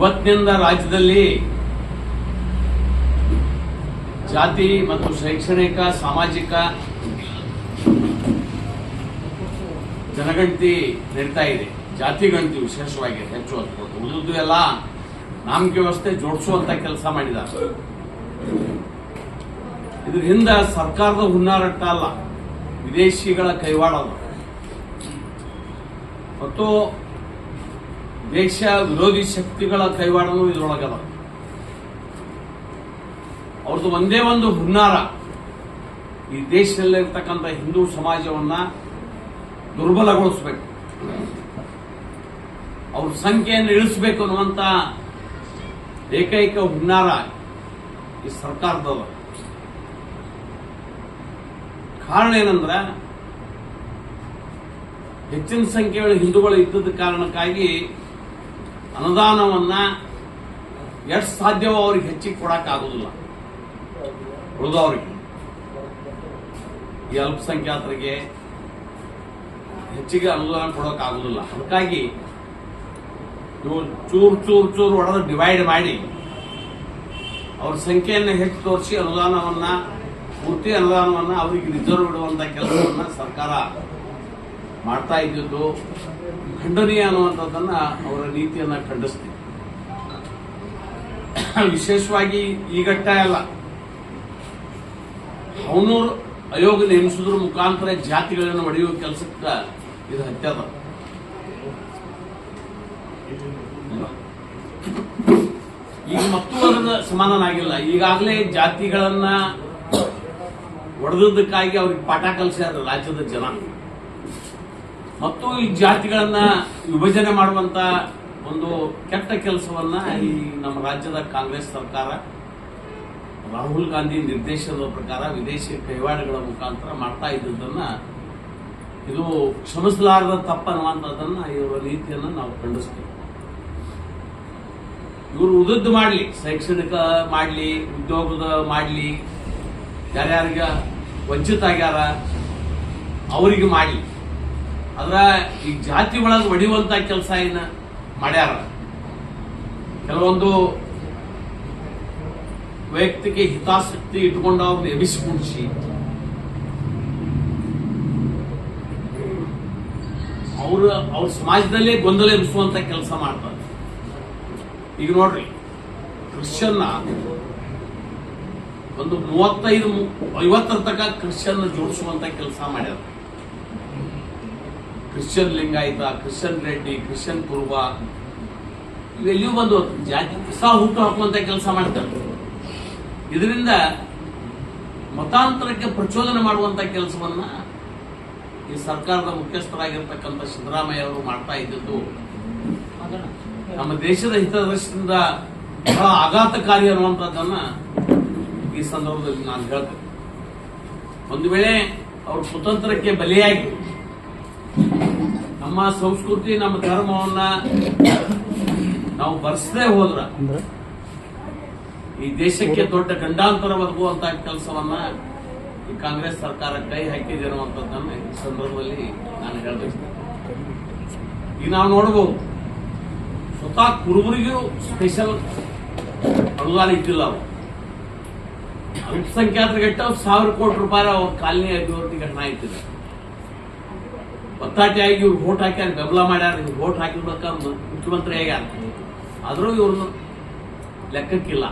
ಇವತ್ತಿನಿಂದ ರಾಜ್ಯದಲ್ಲಿ ಜಾತಿ ಮತ್ತು ಶೈಕ್ಷಣಿಕ, ಸಾಮಾಜಿಕ ಜನಗಣತಿ ನಡೀತಾ ಇದೆ. ಜಾತಿ ಗಣತಿ ವಿಶೇಷವಾಗಿ ಹೆಚ್ಚು ಅಂತ ಉಳಿದು ಎಲ್ಲ ನಾಮಕ ವ್ಯವಸ್ಥೆ ಜೋಡಿಸುವಂತ ಕೆಲಸ ಮಾಡಿದ್ದಾರೆ. ಇದ್ರ ಸರ್ಕಾರದ ಹುನ್ನಾರಟ್ಟ ಅಲ್ಲ, ವಿದೇಶಿಗಳ ಕೈವಾಡ ಮತ್ತು ದೇಶ ವಿರೋಧಿ ಶಕ್ತಿಗಳ ಕೈವಾಡನೂ ಇದರೊಳಗದ. ಅವ್ರದ್ದು ಒಂದೇ ಒಂದು ಹುನ್ನಾರ. ಈ ದೇಶದಲ್ಲಿರ್ತಕ್ಕಂಥ ಹಿಂದೂ ಸಮಾಜವನ್ನ ದುರ್ಬಲಗೊಳಿಸಬೇಕು. ಅವ್ರ ಸಂಖ್ಯೆಯನ್ನು ಇಳಿಸಬೇಕು ಅನ್ನುವಂತ ಏಕೈಕ ಹುನ್ನಾರ ಈ ಸರ್ಕಾರದವರು. ಕಾರಣ ಏನಂದ್ರೆ, ಹೆಚ್ಚಿನ ಸಂಖ್ಯೆಯ ಹಿಂದೂಗಳು ಇದ್ದದ ಕಾರಣಕ್ಕಾಗಿ ಅನುದಾನವನ್ನ ಎಷ್ಟು ಸಾಧ್ಯವೋ ಅವ್ರಿಗೆ ಹೆಚ್ಚಿಗೆ ಕೊಡೋಕ್ಕಾಗೋದಿಲ್ಲ ಉಳಿದವ್ರಿಗೆ. ಈ ಅಲ್ಪಸಂಖ್ಯಾತರಿಗೆ ಹೆಚ್ಚಿಗೆ ಅನುದಾನ ಕೊಡೋಕೆ ಆಗುದಿಲ್ಲ. ಅದಕ್ಕಾಗಿ ಇವು ಚೂರು ಚೂರು ಚೂರು ಒಡೆದು ಡಿವೈಡ್ ಮಾಡಿ ಅವ್ರ ಸಂಖ್ಯೆಯನ್ನು ಹೆಚ್ಚು ತೋರಿಸಿ ಅನುದಾನವನ್ನ, ಪೂರ್ತಿ ಅನುದಾನವನ್ನ ಅವರಿಗೆ ರಿಸರ್ವ್ ಇಡುವಂತ ಕೆಲಸವನ್ನು ಸರ್ಕಾರ ಮಾಡ್ತಾ ಇದ್ದಿದ್ದು ಖಂಡನೀಯ ಅನ್ನುವಂಥದ್ದನ್ನು ಅವರ ನೀತಿಯನ್ನು ಖಂಡಿಸ್ತೀವಿ ವಿಶೇಷವಾಗಿ ಈಗಟ್ಟ ಅಲ್ಲ. ಅವನೂರು ಆಯೋಗ ನೇಮಿಸಿದ್ರ ಮುಖಾಂತರ ಜಾತಿಗಳನ್ನು ಒಡೆಯುವ ಕೆಲಸಕ್ಕೆ ಇದು ಹತ್ಯದ. ಈಗ ಮತ್ತು ಅದರ ಸಮಾಧಾನ ಆಗಿಲ್ಲ ಈಗಾಗಲೇ ಜಾತಿಗಳನ್ನ ಒಡೆದಕ್ಕಾಗಿ ಅವ್ರಿಗೆ ಪಾಠ ಕಲಿಸ್ಯಾರ ರಾಜ್ಯದ ಜನ. ಮತ್ತು ಈ ಜಾತಿಗಳನ್ನ ವಿಭಜನೆ ಮಾಡುವಂತ ಒಂದು ಕೆಟ್ಟ ಕೆಲಸವನ್ನ ಈ ನಮ್ಮ ರಾಜ್ಯದ ಕಾಂಗ್ರೆಸ್ ಸರ್ಕಾರ, ರಾಹುಲ್ ಗಾಂಧಿ ನಿರ್ದೇಶನದ ಪ್ರಕಾರ ವಿದೇಶಿ ಕೈವಾಡಗಳ ಮುಖಾಂತರ ಮಾಡ್ತಾ ಇದ್ದದನ್ನ, ಇದು ಕ್ಷಮಿಸಲಾರದ ತಪ್ಪನ್ನುವಂಥದ್ದನ್ನ ಇವರ ನೀತಿಯನ್ನ ನಾವು ಖಂಡಿಸ್ತೀವಿ. ಇವರು ಉದದ್ದು ಮಾಡಲಿ, ಶೈಕ್ಷಣಿಕ ಮಾಡಲಿ, ಉದ್ಯೋಗದ ಮಾಡಲಿ, ಯಾರ್ಯಾರಿಗೆ ವಂಚಿತ ಆಗ್ಯಾರ ಅವರಿಗೆ ಮಾಡಲಿ. ಅದ್ರ ಈ ಜಾತಿ ಒಳಗೆ ಹೊಡಿಯುವಂತ ಕೆಲಸ ಏನ ಮಾಡ್ಯಾರ? ಕೆಲವೊಂದು ವೈಯಕ್ತಿಕ ಹಿತಾಸಕ್ತಿ ಇಟ್ಕೊಂಡು ಅವ್ರನ್ನ ಎಬಿಸಿಕುಡಿಸಿ ಅವರು, ಅವ್ರ ಸಮಾಜದಲ್ಲೇ ಗೊಂದಲ ಎಬ್ಬಿಸುವಂತ ಕೆಲಸ ಮಾಡ್ತಾರೆ. ಈಗ ನೋಡ್ರಿ, ಕ್ರಿಶ್ಚಿಯನ್ನ ಒಂದು ಮೂವತ್ತೈದು, ಐವತ್ತರ ತನಕ ಕ್ರಿಶ್ಚಿಯನ್ ಜೋಡಿಸುವಂತ ಕೆಲಸ ಮಾಡ್ಯಾರ. Christian Lingayat Christian Reddy Christian ಪೂರ್ವ. ಇವೆಲ್ಲಿಯೂ ಬಂದು ಜಾತಿ ಹೊಸ ಹುಟ್ಟು ಹಾಕುವಂತ ಕೆಲಸ ಮಾಡ್ತಾರೆ. ಇದರಿಂದ ಮತಾಂತರಕ್ಕೆ ಪ್ರಚೋದನೆ ಮಾಡುವಂತ ಕೆಲಸವನ್ನ ಈ ಸರ್ಕಾರದ ಮುಖ್ಯಸ್ಥರಾಗಿರ್ತಕ್ಕಂಥ ಸಿದ್ದರಾಮಯ್ಯ ಅವರು ಮಾಡ್ತಾ ಇದ್ದದ್ದು. ನಮ್ಮ ದೇಶದ ಹಿತದೃಷ್ಟಿಯಿಂದ ಬಹಳ ಆಘಾತಕಾರಿ ಅನ್ನುವಂಥದ್ದನ್ನ ಈ ಸಂದರ್ಭದಲ್ಲಿ ನಾನು ಹೇಳ್ತೇನೆ. ಒಂದು ವೇಳೆ ಅವರು ಸ್ವತಂತ್ರಕ್ಕೆ ಬಲಿಯಾಗಿ ನಮ್ಮ ಸಂಸ್ಕೃತಿ ನಮ್ಮ ಧರ್ಮವನ್ನ ನಾವು ಬರ್ಸದೇ ಹೋದ್ರ ಈ ದೇಶಕ್ಕೆ ದೊಡ್ಡ ಗಂಡಾಂತರ ಒದಗುವಂತ ಕೆಲಸವನ್ನ ಈ ಕಾಂಗ್ರೆಸ್ ಸರ್ಕಾರ ಕೈ ಹಾಕಿದೆ ಅನ್ನುವಂಥದ್ದನ್ನ ಈ ಸಂದರ್ಭದಲ್ಲಿ ನಾನು ಹೇಳಬೇಕು ಈಗ ನಾವು ನೋಡಬಹುದು ಸ್ವತಃ ಕುರುಬರಿಗೂ ಸ್ಪೆಷಲ್ ಅನುದಾನ ಇಟ್ಟಿಲ್ಲ ಅವರು. ಅಲ್ಪಸಂಖ್ಯಾತರಿಗಿಟ್ಟ ಸಾವಿರ ಕೋಟಿ ರೂಪಾಯಿ ಅವ್ರ ಕಾಲನಿ ಅಭಿವೃದ್ಧಿಗೆ ಹಣ ಇಟ್ಟಿದ್ದಾರೆ ಒತ್ತಾಟಿಯಾಗಿ ಇವ್ರು ವೋಟ್ ಹಾಕ್ಯಾರ, ಬೆಂಬಲ ಮಾಡ್ಯಾರ, ಇವ್ರು ವೋಟ್ ಹಾಕಿರ್ಬೇಕ ಮುಖ್ಯಮಂತ್ರಿ ಆಗ್ಯಾರ. ಆದ್ರೂ ಇವ್ರನ್ನ ಲೆಕ್ಕಕ್ಕಿಲ್ಲ.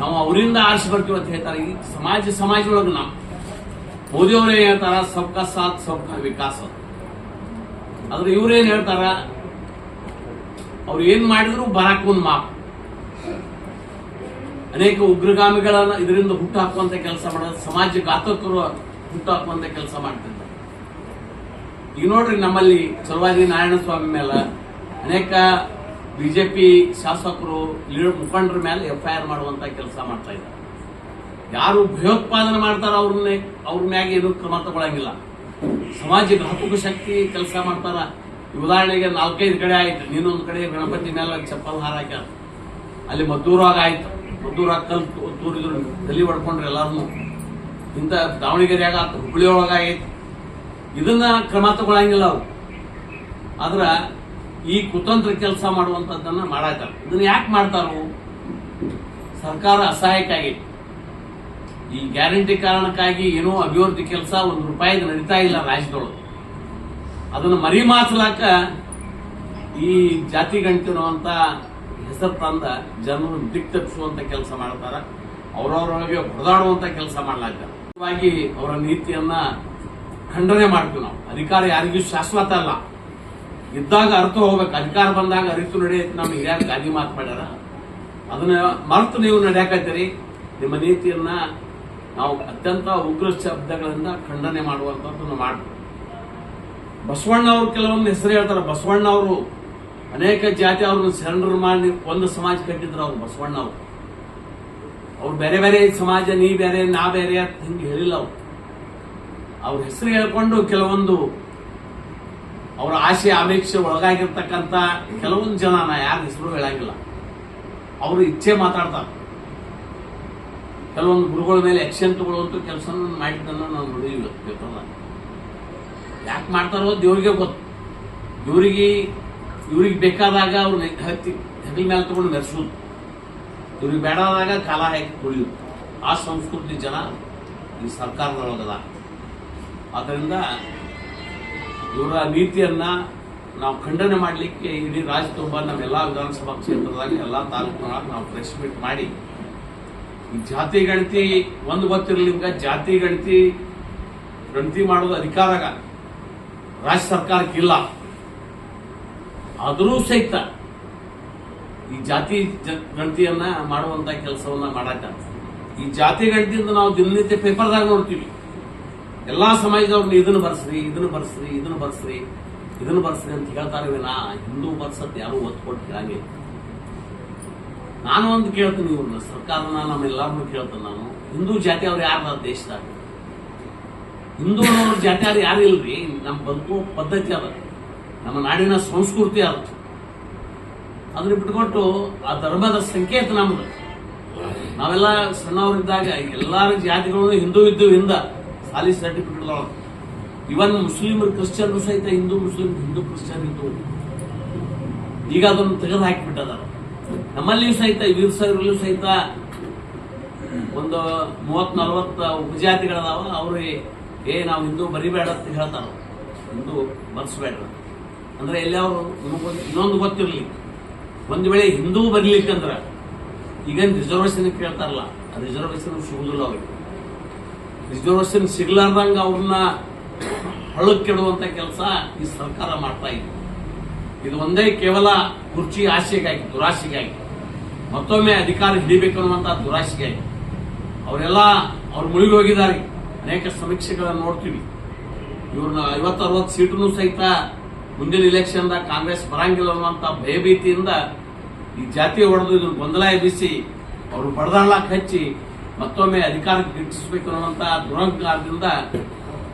ನಾವು ಅವರಿಂದ ಆರಿಸಿ ಬರ್ತೀವಿ ಅಂತ ಹೇಳ್ತಾರೆ. ಈ ಸಮಾಜ, ಸಮಾಜದೊಳಗೆ ನಾವು ಮೋದಿ ಅವ್ರು ಏನ್ ಹೇಳ್ತಾರ, ಸಬ್ಕಾ ಸಾಥ್, ಸಬ್ಕಾ ವಿಕಾಸ ಆದ್ರೆ ಇವ್ರೇನ್ ಹೇಳ್ತಾರ? ಅವ್ರು ಏನ್ ಮಾಡಿದ್ರು ಬರಾಕ್ ಒಂದು ಮಾಪ್. ಅನೇಕ ಉಗ್ರಗಾಮಿಗಳನ್ನ ಇದರಿಂದ ಹುಟ್ಟು ಹಾಕುವಂತ ಕೆಲಸ ಮಾಡೋದು ಸಮಾಜ ಘಾತಕರು ಹುಟ್ಟು ಹಾಕುವಂತ ಕೆಲಸ ಮಾಡ್ತಿದ್ದಾರೆ ಈಗ ನೋಡ್ರಿ ನಮ್ಮಲ್ಲಿ ಸಲುವಾಗಿ ನಾರಾಯಣ ಸ್ವಾಮಿ ಮೇಲೆ ಅನೇಕ ಬಿಜೆಪಿ ಶಾಸಕರು ಮುಖಂಡರ ಮೇಲೆ ಎಫ್ ಐ ಆರ್ ಮಾಡುವಂತ ಕೆಲಸ ಮಾಡ್ತಾ ಇದ್ದಾರೆ. ಯಾರು ಭಯೋತ್ಪಾದನೆ ಮಾಡ್ತಾರ ಅವ್ರನ್ನೇ, ಅವ್ರ ಮ್ಯಾಗೆ ಏನು ಕ್ರಮ ತಗೊಳಂಗಿಲ್ಲ. ಸಮಾಜದ ಹಕ್ಕು ಶಕ್ತಿ ಕೆಲಸ ಮಾಡ್ತಾರ. ಉದಾಹರಣೆಗೆ ನಾಲ್ಕೈದು ಕಡೆ ಆಯ್ತು. ನೀನೊಂದು ಕಡೆ ಗಣಪತಿ ಮೇಲೆ ಚಪ್ಪಲ್ ಹಾರ ಹಾಕ್ಯಾರ. ಅಲ್ಲಿ ಮದ್ದೂರಾಗ ಆಯ್ತು. ಮದ್ದೂರಾಗ ಕಲ್ ತೂರಿದ್ರು. ತಲೆ ಹೊಡ್ಕೊಂಡ್ರೆ ಎಲ್ಲಾರನು. ಇಂಥ ದಾವಣಗೆರೆ ಆಗ ಹುಬ್ಬಳ್ಳಿ ಒಳಗ ಆಯ್ತು. ಇದನ್ನ ಕ್ರಮ ತಗೊಳಂಗಿಲ್ಲ ಅವ್ರು. ಆದ್ರ ಈ ಕುತಂತ್ರ ಕೆಲಸ ಮಾಡುವಂತದ್ದನ್ನ ಮಾಡಾಕಲ್ಲ. ಇದನ್ನ ಯಾಕೆ ಮಾಡ್ತಾರೋ ಸರ್ಕಾರ ಅಸಹಾಯಕ್ಕಾಗಿ ಈ ಗ್ಯಾರಂಟಿ ಕಾರಣಕ್ಕಾಗಿ ಏನೋ ಅಭಿವೃದ್ಧಿ ಕೆಲಸ ಒಂದು ರೂಪಾಯಿ ನಡೀತಾ ಇಲ್ಲ ರಾಜ್ಯದೊಳಗೆ. ಅದನ್ನು ಮರಿಮಾಚಲಾಕ ಈ ಜಾತಿ ಗಂಟಿರುವಂತ ಹೆಸರು ತಂದ ಜನರು ದಿಕ್ ತಪ್ಪಿಸುವಂತ ಕೆಲಸ ಮಾಡ್ತಾರ. ಅವರವರೊಳಗೆ ಹೊಡೆದಾಡುವಂತ ಕೆಲಸ ಮಾಡ್ಲಾಗ್ತಾರೆ ಅವರ ನೀತಿಯನ್ನ ಖಂಡನೆ ಮಾಡ್ತೀವಿ ನಾವು. ಅಧಿಕಾರ ಯಾರಿಗೂ ಶಾಶ್ವತ ಅಲ್ಲ. ಇದ್ದಾಗ ಅರ್ಥ ಹೋಗ್ಬೇಕು. ಅಧಿಕಾರ ಬಂದಾಗ ಅರಿತು ನಡೆಯುತ್ತೆ ನಮ್ಗೆ ಹಿರಿಯರು ಗಾದಿ ಮಾತು ಮಾಡ್ಯಾರ. ಅದನ್ನ ಮರೆತು ನೀವು ನಡೆಯಕತ್ತೀರಿ. ನಿಮ್ಮ ನೀತಿಯನ್ನ ನಾವು ಅತ್ಯಂತ ಉಗ್ರ ಶಬ್ದಗಳಿಂದ ಖಂಡನೆ ಮಾಡುವಂಥದ್ದನ್ನು ಮಾಡ್ತೀವಿ. ಬಸವಣ್ಣ ಅವರು ಕೆಲವೊಂದು ಹೆಸರು ಹೇಳ್ತಾರೆ. ಬಸವಣ್ಣ ಅವರು ಅನೇಕ ಜಾತಿ ಅವ್ರನ್ನ ಶರಣರು ಮಾಡಿ ಒಂದು ಸಮಾಜ ಕಟ್ಟಿದ್ರು ಅವ್ರು ಬಸವಣ್ಣ ಅವರು. ಅವ್ರು ಬೇರೆ ಬೇರೆ ಸಮಾಜ, ನೀ ಬೇರೆ, ನಾ ಬೇರೆ ಅಂತ ಹಿಂಗೆ ಹೇಳಿಲ್ಲ ಅವ್ರು. ಅವ್ರ ಹೆಸರು ಹೇಳ್ಕೊಂಡು ಕೆಲವೊಂದು ಅವರ ಆಶೆ ಆಮೇಕ್ಷೆ ಒಳಗಾಗಿರ್ತಕ್ಕಂಥ ಕೆಲವೊಂದು ಜನ ನಾ ಯಾರ ಹೆಸರು ಹೇಳಂಗಿಲ್ಲ. ಅವರು ಇಚ್ಛೆ ಮಾತಾಡ್ತಾರೆ. ಕೆಲವೊಂದು ಗುರುಗಳ ಮೇಲೆ ಆಕ್ಷನ್ ತಗೊಳ್ಳುವಂತ ಕೆಲಸ ಮಾಡಿದ್ದನ್ನ ನಾವು ನೋಡಿ ಯಾಕೆ ಮಾಡ್ತಾರೋ ದೇವ್ರಿಗೆ ಗೊತ್ತು. ಇವರಿಗೆ, ಇವ್ರಿಗೆ ಬೇಕಾದಾಗ ಅವ್ರು ಹತ್ತಿ, ಹೆಗಲ ಮೇಲೆ ತಗೊಂಡು ಮೆರೆಸೋದು ಇವ್ರಿಗೆ ಬೇಡಾದಾಗ ಕಾಲ ಹಾಕಿ ಕುಳಿಯೋದು ಆ ಸಂಸ್ಕೃತಿ ಜನ ಈ ಸರ್ಕಾರದೊಳಗದ ಆದ್ದರಿಂದ ಇವರ ನೀತಿಯನ್ನು ನಾವು ಖಂಡನೆ ಮಾಡಲಿಕ್ಕೆ ಇಡೀ ರಾಜ್ಯ ತುಂಬ ನಮ್ಮೆಲ್ಲ ವಿಧಾನಸಭಾ ಕ್ಷೇತ್ರದಾಗ ಎಲ್ಲ ತಾಲೂಕಿನೊಳಗೆ ನಾವು ಪ್ರೆಸ್ ಮೀಟ್ ಮಾಡಿ. ಜಾತಿ ಗಣತಿ ಒಂದು ಗೊತ್ತಿರಲಿಂಗ ಜಾತಿ ಗಣತಿ ಗಣತಿ ಮಾಡೋದು ಅಧಿಕಾರ ರಾಜ್ಯ ಸರ್ಕಾರಕ್ಕಿಲ್ಲ. ಆದರೂ ಸಹಿತ ಈ ಜಾತಿ ಗಣತಿಯನ್ನ ಮಾಡುವಂತ ಕೆಲಸವನ್ನ ಮಾಡಾಕ ಈ ಜಾತಿ ಗಣತಿಯಿಂದ ನಾವು ದಿನನಿತ್ಯ ಪೇಪರ್ದಾಗ ನೋಡ್ತೀವಿ. ಎಲ್ಲಾ ಸಮಾಜದವ್ರನ್ನ ಇದನ್ನ ಬರ್ಸ್ರಿ ಇದನ್ನ ಬರ್ಸ್ರಿ ಇದನ್ನ ಬರ್ಸ್ರಿ ಇದನ್ನ ಬರ್ಸ್ರಿ ಅಂತ ಹೇಳ್ತಾರೆ ವಿನ ಹಿಂದೂ ಬರ್ಸತ್ ಯಾರು ಒತ್ತು ಕೊಟ್ಟು ನಾನು ಒಂದು ಕೇಳ್ತೀನಿ ಇವ್ರನ್ನ, ಸರ್ಕಾರನ ನಮ್ಮೆಲ್ಲರನ್ನು ಕೇಳ್ತೇನೆ ನಾನು. ಹಿಂದೂ ಜಾತಿ ಅವ್ರು ಯಾರ ದೇಶದಾಗ? ಹಿಂದೂ ಅನ್ನೋರು ಜಾತಿ ಅವ್ರು ಯಾರು ಇಲ್ರಿ? ನಮ್ಮ ಬದುಕು ಪದ್ಧತಿ ಅದ. ನಮ್ಮ ನಾಡಿನ ಸಂಸ್ಕೃತಿ ಅದ. ಅದನ್ನ ಬಿಟ್ಕೊಟ್ಟು ಆ ಧರ್ಮದ ಸಂಕೇತ ನಮ್ದು. ನಾವೆಲ್ಲ ಸಣ್ಣವರಿದ್ದಾಗ ಎಲ್ಲಾರ ಜಾತಿಗಳು ಹಿಂದೂ ಇದ್ದು ಹಿಂದ ಸಾಲಿ ಸರ್ಟಿಫಿಕೇಟ್ ಒಳಗೆ ಇವನ್ ಮುಸ್ಲಿಮರು ಕ್ರಿಶ್ಚಿಯನ್ರು ಸಹಿತ ಹಿಂದೂ ಮುಸ್ಲಿಂ ಹಿಂದೂ ಕ್ರಿಶ್ಚಿಯನ್, ಹಿಂದೂ ಈಗ ಅದನ್ನು ತೆಗೆದು ಹಾಕಿಬಿಟ್ಟದ ನಮ್ಮಲ್ಲಿಯೂ ಸಹಿತ ವೀರ ಸಾಗರಲ್ಲೂ ಸಹಿತ ಒಂದು ಮೂವತ್ ನಲ್ವತ್ತ ಉಪಜಾತಿಗಳದಾವ. ಅವ್ರು ಏ, ನಾವು ಹಿಂದೂ ಬರಿಬೇಡ ಅಂತ ಹೇಳ್ತಾರ ಹಿಂದೂ ಬರ್ಸ್ಬೇಡ ಅಂದ್ರೆ ಎಲ್ಲಿ ಅವರು ಇನ್ನೊಂದು ಗೊತ್ತಿರಲಿ. ಒಂದು ವೇಳೆ ಹಿಂದೂ ಬರ್ಲಿಕ್ಕಂದ್ರ, ಈಗೇನು ರಿಸರ್ವೇಶನ್ ಕೇಳ್ತಾರಲ್ಲ, ಆ ರಿಸರ್ವೇಶನ್ ಸಿಗುದಿಲ್ಲ ಅವ್ರಿಗೆ. ರಿಸರ್ವೇಶನ್ ಸಿಗ್ಲಾರ್ದಂಗ ಅವ್ರನ್ನ ಹಳ್ಳಕ್ಕಿಡುವಂತ ಕೆಲಸ ಈ ಸರ್ಕಾರ ಮಾಡ್ತಾ ಇದೆ. ಇದು ಒಂದೇ ಕೇವಲ ಕುರ್ಚಿ ಆಸೆಗಾಗಿ, ದುರಾಸೆಗಾಗಿ. ಮತ್ತೊಮ್ಮೆ ಅಧಿಕಾರ ಹಿಡಿಬೇಕು ಅನ್ನುವಂತ ದುರಾಸೆಗಾಗಿ. ಅವರೆಲ್ಲ ಅವ್ರು ಮುಳುಗಿ ಹೋಗಿದ್ದಾರೆ. ಅನೇಕ ಸಮೀಕ್ಷೆಗಳನ್ನು ನೋಡ್ತೀವಿ. ಇವ್ರನ್ನ ಐವತ್ತು ಅರವತ್ತು ಸೀಟನ್ನು ಸಹಿತ ಮುಂದಿನ ಇಲೆಕ್ಷನ್ದಾಗ ಕಾಂಗ್ರೆಸ್ ಬರಂಗಿಲ್ಲ ಅನ್ನುವಂತ ಭಯಭೀತಿಯಿಂದ ಈ ಜಾತಿ ಹೊಡೆದು ಇದನ್ನು ಗೊಂದಲ ಎಬ್ಬಿಸಿ ಅವರು ಬಡದಾಡ್ಲಾಕ್ ಹಚ್ಚಿ ಮತ್ತೊಮ್ಮೆ ಅಧಿಕಾರಕ್ಕೆ ಗಿಟ್ಟಿಸಬೇಕು ಅನ್ನುವಂತ ದುರಂಕಾರದಿಂದ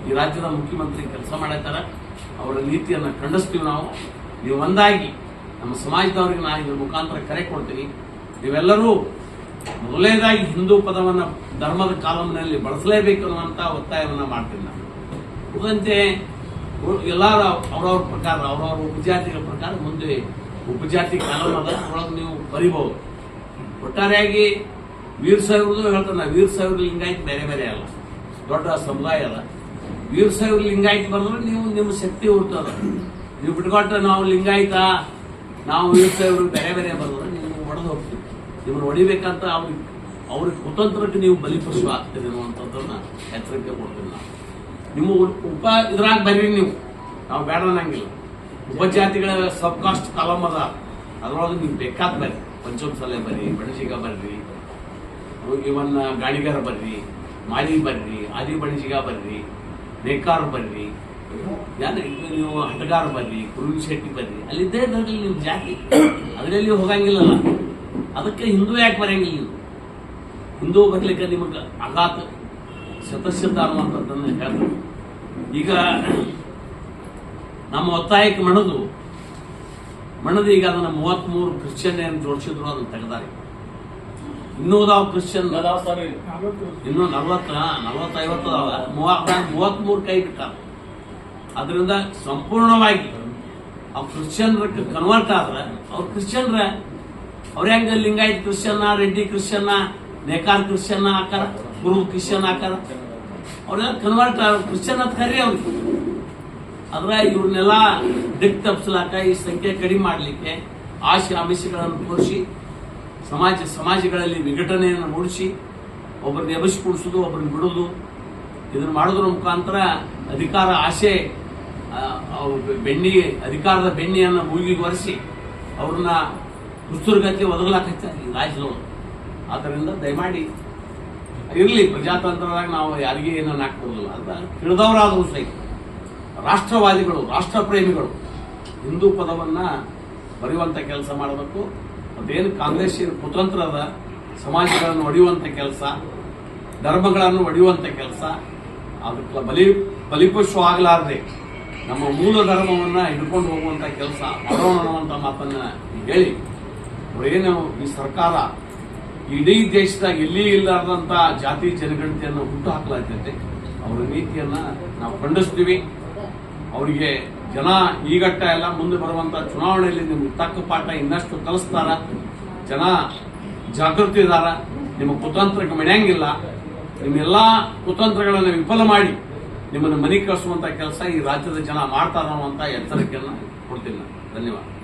ಈ ರಾಜ್ಯದ ಮುಖ್ಯಮಂತ್ರಿ ಕೆಲಸ ಮಾಡತ್ತಾರ ಅವರ ನೀತಿಯನ್ನು ಖಂಡಿಸ್ತೀವಿ ನಾವು. ನೀವು ಒಂದಾಗಿ ನಮ್ಮ ಸಮಾಜದವರಿಗೆ ನಾನು ಇದ್ರ ಮುಖಾಂತರ ಕರೆ ಕೊಡ್ತೀನಿ. ನೀವೆಲ್ಲರೂ ಮೊದಲನೇದಾಗಿ ಹಿಂದೂ ಪದವನ್ನು ಧರ್ಮದ ಕಾಲಮ್ನಲ್ಲಿ ಬಳಸಲೇಬೇಕು ಅನ್ನುವಂಥ ಒತ್ತಾಯವನ್ನು ಮಾಡ್ತೀನಿ ನಾನು. ಉಳಿದಂತೆ ಎಲ್ಲಾರ ಅವರವ್ರ ಪ್ರಕಾರ, ಅವರವ್ರ ಉಪಜಾತಿಗಳ ಪ್ರಕಾರ ಮುಂದೆ ಉಪಜಾತಿ ಕಾಲಂ ಅದ ನೀವು ಬರಿಬಹುದು ಒಟ್ಟಾರೆಯಾಗಿ ವೀರ ಸಾಹೇಬ್ರದ್ದು ಹೇಳ್ತಾನೆ ವೀರ ಸಾಹೇಬ್ರ ಲಿಂಗಾಯತ್ ಬೇರೆ ಬೇರೆ ಅಲ್ಲ. ದೊಡ್ಡ ಸಮುದಾಯ ಅದ ವೀರ ಸಾಹೇಬ್ರ ಲಿಂಗಾಯತ್ ಬಂದ್ರೆ ನೀವು ನಿಮ್ಮ ಶಕ್ತಿ ಹುಡ್ತದ ನೀವು ಬಿಟ್ಕೊಟ್ರೆ ನಾವು ಲಿಂಗಾಯತ, ನಾವು ವೀರ ಸಾಹೇಬ್ರು ಬೇರೆ ಬೇರೆ ಬಂದ್ರೆ ನೀವು ಹೊಡೆದು ಹೋಗ್ತೀವಿ. ನಿಮ್ಮನ್ನು ಹೊಡಿಬೇಕಂತ ಅವ್ರಿಗೆ ಅವ್ರಿಗೆ ಕುತಂತ್ರಕ್ಕೆ ನೀವು ಬಲಿಪಶು ಆಗ್ತೀರಿ ಅನ್ನುವಂಥದ್ದನ್ನ ಎಚ್ಚರಿಕೆ ಕೊಡ್ತೀನಿ ನಾವು. ನಿಮ್ಮ ಉಪ ಇದ್ರಾಗ ಬರ್ರಿ ನೀವು. ನಾವು ಬೇಡ ಅನ್ನಂಗಿಲ್ಲ. ಉಪಜಾತಿಗಳ ಸಬ್ ಕಾಸ್ಟ್ ಕಾಲಮ್ ಅದ. ಅದ್ರೊಳಗೆ ನೀವು ಬೇಕಾದ ಬರ್ರಿ ಪಂಚಮಸಾಲೆ ಬರ್ರಿ ಬಣಜಿಗ ಬರ್ರಿ ಇವನ್ ಗಾಣಿಗಾರ ಬರ್ರಿ, ಮಾಲಿ ಬರ್ರಿ, ಆದಿ ಬಣಜಿಗ ಬರ್ರಿ, ನೇಕಾರ ಬರ್ರಿ ಯಾರು ನೀವು ಹಟಗಾರ ಬರ್ರಿ ಕುರುವಿ ಶೆಟ್ಟಿ ಬರ್ರಿ, ಅಲ್ಲಿದ್ದೇ ಇದ್ರಲ್ಲಿ ನೀವು ಜಾತಿ. ಅದರಲ್ಲಿ ಹೋಗಂಗಿಲ್ಲಲ್ಲ. ಅದಕ್ಕೆ ಹಿಂದೂ ಯಾಕೆ ಬರಂಗಿಲ್ಲ ನೀವು? ಹಿಂದೂ ಬರ್ಲಿಕ್ಕೆ ನಿಮಗೆ ಆಘಾತ ಶತಶತ ಅನ್ನುವಂಥದ್ದನ್ನು ಈಗ ನಮ್ಮ ಒತ್ತಾಯಕ್ಕೆ ಮಣದು. ಮಣದು ಈಗ ಅದನ್ನ ಮೂವತ್ಮೂರು ಕ್ರಿಶ್ಚಿಯನ್ ಏನು ಜೋಡಿಸಿದ್ರು ಅದನ್ನ ತೆಗೆದಾರೆ. ಇನ್ನೂ ಅದಾವ ಕ್ರಿಶ್ಚಿಯನ್ ಇನ್ನೂ ನಲ್ವತ್ತ ನಲ್ವತ್ತೈವತ್ತು ಅದಾವ. ಮೂವತ್ತ ಮೂವತ್ಮೂರು ಕೈ ಬಿಟ್ಟಾರ. ಅದರಿಂದ ಸಂಪೂರ್ಣವಾಗಿ ಅವ್ರು ಕ್ರಿಶ್ಚಿಯನ್ರಕ್ಕೆ ಕನ್ವರ್ಟ್ ಆದ್ರೆ ಅವ್ರು ಕ್ರಿಶ್ಚಿಯನ್ರ ಅವ್ರ ಹೆಂಗ ಲಿಂಗಾಯತ್ ಕ್ರಿಶ್ಚಿಯನ್ನ ರೆಡ್ಡಿ ಕ್ರಿಶ್ಚಿಯನ್ನ ನೇಕಾರ್ ಕ್ರಿಶ್ಚಿಯನ್ನ ಆಕಾರ ಗುರು ಕ್ರಿಶ್ಚಿಯನ್ ಆಕಾರ. ಅವ್ರೆಲ್ಲ ಕನ್ವರ್ಟ್ ಕ್ರಿಶ್ಚಿಯನ್ ಅಂತ ಕರೀ ಅವ್ರಿಗೆ ಅದ್ರ ಇವ್ರನ್ನೆಲ್ಲ ದಿಕ್ ತಪ್ಪಿಸ್ಲಾಕ ಈ ಸಂಖ್ಯೆ ಕಡಿಮೆ ಮಾಡಲಿಕ್ಕೆ ಆಶೆ ಆಮಿಷಗಳನ್ನು ತೋರಿಸಿ ಸಮಾಜ, ಸಮಾಜಗಳಲ್ಲಿ ವಿಘಟನೆಯನ್ನು ಮೂಡಿಸಿ, ಒಬ್ಬರನ್ನ ಎಬಸಿಕೊಡಿಸೋದು ಒಬ್ಬರನ್ನ ಬಿಡೋದು, ಇದನ್ನು ಮಾಡೋದ್ರ ಮುಖಾಂತರ ಅಧಿಕಾರ ಆಸೆ ಬೆಣ್ಣಿ ಅಧಿಕಾರದ ಬೆಣ್ಣಿಯನ್ನು ಮೂಗಿಗೆ ಒರೆಸಿ ಅವ್ರನ್ನ ಕುಸ್ತುರ್ಗತಿ ಒದಗಲಾಕೈತೆ ಈ ರಾಜ್ಯದವರು. ಆದ್ದರಿಂದ ದಯಮಾಡಿ ಇರಲಿ, ಪ್ರಜಾತಂತ್ರದಾಗ ನಾವು ಯಾರಿಗೆ ಏನನ್ನು ಹಾಕ್ಬೋದಿಲ್ಲ ಅಂತ ತಿಳಿದವರಾದರೂ ಸಹಿತ ರಾಷ್ಟ್ರವಾದಿಗಳು ರಾಷ್ಟ್ರ ಪ್ರೇಮಿಗಳು ಹಿಂದೂ ಪದವನ್ನು ಬರೆಯುವಂಥ ಕೆಲಸ ಮಾಡಬೇಕು. ಅದೇನು ಕಾಂಗ್ರೆಸ್ ಕುತಂತ್ರ ಅದ ಸಮಾಜಗಳನ್ನು ಒಡೆಯುವಂತ ಕೆಲಸ, ಧರ್ಮಗಳನ್ನು ಒಡೆಯುವಂತ ಕೆಲಸ, ಅದಕ್ಕೆ ಬಲಿ, ಬಲಿಪಶು ಆಗಲಾರದೆ ನಮ್ಮ ಮೂಲ ಧರ್ಮವನ್ನ ಹಿಡ್ಕೊಂಡು ಹೋಗುವಂತ ಕೆಲಸ, ಮಾಡೋಣ ಅನ್ನುವಂತ ಮಾತನ್ನ ಹೇಳಿ. ಅವರೇನು ಈ ಸರ್ಕಾರ ಇಡೀ ದೇಶದಾಗ ಎಲ್ಲಿ ಇಲ್ಲಾರ್ದಂಥ ಜಾತಿ ಜನಗಣತಿಯನ್ನು ಹುಟ್ಟು ಹಾಕಲಾಗ್ತೈತೆ ಅವರ ನೀತಿಯನ್ನ ನಾವು ಖಂಡಿಸ್ತೀವಿ. ಅವರಿಗೆ ಜನ ಈಗಟ್ಟ ಎಲ್ಲ ಮುಂದೆ ಬರುವಂತ ಚುನಾವಣೆಯಲ್ಲಿ ನಿಮ್ಗೆ ತಕ್ಕ ಪಾಠ ಇನ್ನಷ್ಟು ಕಲಿಸ್ತಾರ. ಜನ ಜಾಗೃತಿ ಇದಾರ. ನಿಮ್ಮ ಕುತಂತ್ರಕ್ಕೆ ಮಣಿಯಂಗಿಲ್ಲ. ನಿಮ್ಮೆಲ್ಲಾ ಕುತಂತ್ರಗಳನ್ನು ವಿಫಲ ಮಾಡಿ ನಿಮ್ಮನ್ನು ಮನೆ ಕಳಿಸುವಂತ ಕೆಲಸ ಈ ರಾಜ್ಯದ ಜನ ಮಾಡ್ತಾರ ಅನ್ನುವಂತ ಎಚ್ಚರಿಕೆಯನ್ನು ಕೊಡ್ತೀನಿ ಧನ್ಯವಾದ.